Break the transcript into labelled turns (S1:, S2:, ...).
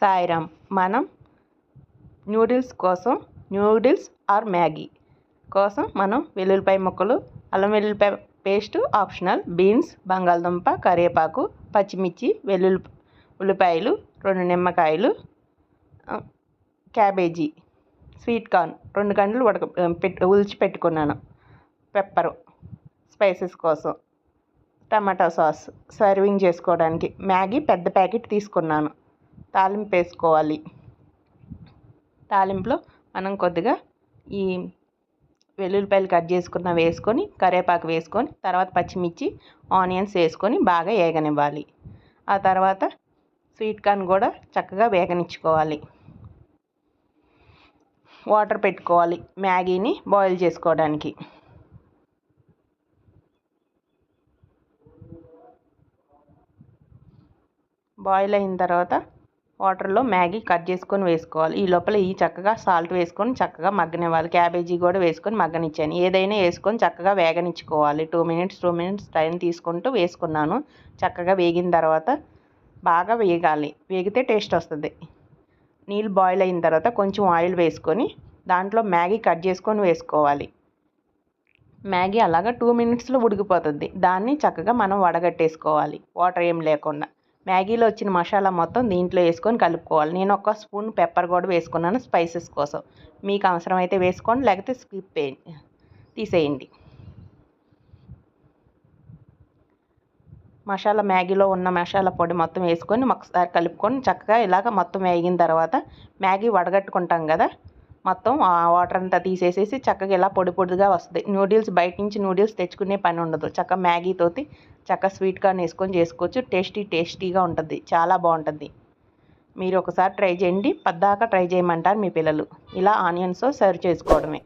S1: సాయిరామ్ మనం నూడిల్స్ కోసం noodles are Maggi కోసం మనం వెల్లుల్లిపాయ ముక్కలు అల్లం వెల్లుల్లిపాయ పేస్ట్ ఆప్షనల్ బీన్స్ బంగాళదుంప కరివేపాకు పచ్చిమిర్చి వెల్లుల్లి ఉల్లిపాయలు రెండు నిమ్మకాయలు క్యాబేజీ స్వీట్ కార్న్ రెండు గంటలు ఉడక పెట్టి ఉల్చి పెట్టుకున్నాను. పెప్పరు స్పైసెస్ కోసం టమాటా సాస్ సర్వింగ్ చేసుకోవడానికి మ్యాగీ పెద్ద ప్యాకెట్ తీసుకున్నాను. తాలింపు వేసుకోవాలి తాలింపులో మనం కొద్దిగా ఈ వెల్లుల్లిపాయలు కట్ చేసుకున్న వేసుకొని కరివేపాకు వేసుకొని తర్వాత పచ్చిమిర్చి ఆనియన్స్ వేసుకొని బాగా వేగనివ్వాలి ఆ తర్వాత స్వీట్ కార్న్ కూడా చక్కగా వేగనిచ్చుకోవాలి. వాటర్ పెట్టుకోవాలి మ్యాగీని బాయిల్ చేసుకోవడానికి. బాయిల్ అయిన తర్వాత వాటర్లో మ్యాగీ కట్ చేసుకొని వేసుకోవాలి. ఈ లోపల ఈ చక్కగా సాల్ట్ వేసుకొని చక్కగా మగ్గనివ్వాలి. క్యాబేజీ కూడా వేసుకొని మగ్గనిచ్చాను. ఏదైనా వేసుకొని చక్కగా వేగనిచ్చుకోవాలి. Two minutes two minutes time తీసుకుంటూ వేసుకున్నాను. చక్కగా వేగిన తర్వాత బాగా వేగాలి. వేగితే టేస్ట్ వస్తుంది. నీళ్ళు బాయిల్ అయిన తర్వాత కొంచెం ఆయిల్ వేసుకొని దాంట్లో మ్యాగీ కట్ చేసుకొని వేసుకోవాలి. మ్యాగీ అలాగా టూ మినిట్స్లో ఉడికిపోతుంది. దాన్ని చక్కగా మనం వడగట్టేసుకోవాలి. వాటర్ ఏం లేకుండా. మ్యాగీలో వచ్చిన మసాలా మొత్తం దీంట్లో వేసుకొని కలుపుకోవాలి. నేను ఒక స్పూన్ పెప్పర్ కూడా వేసుకున్నాను స్పైసెస్ కోసం. మీకు అవసరమైతే వేసుకోండి లేకపోతే స్కిప్ తీసేయండి. మసాలా మ్యాగీలో ఉన్న మసాలా పొడి మొత్తం వేసుకొని ఒకసారి కలుపుకొని చక్కగా ఇలాగ మొత్తం వేగిన తర్వాత మ్యాగీ వడగట్టుకుంటాం కదా మొత్తం ఆ వాటర్ అంతా తీసేసేసి చక్కగా ఇలా పొడి పొడిగా వస్తుంది. నూడిల్స్ బయట నుంచి నూడిల్స్ తెచ్చుకునే పని ఉండదు. చక్కగా మ్యాగీతోటి చక్కగా స్వీట్ కార్న్ వేసుకొని చేసుకోవచ్చు. టేస్టీ టేస్టీగా ఉంటుంది. చాలా బాగుంటుంది. మీరు ఒకసారి ట్రై చేయండి. పద్దాక ట్రై చేయమంటారు మీ పిల్లలు. ఇలా ఆనియన్స్ సర్వ్ చేసుకోవడమే.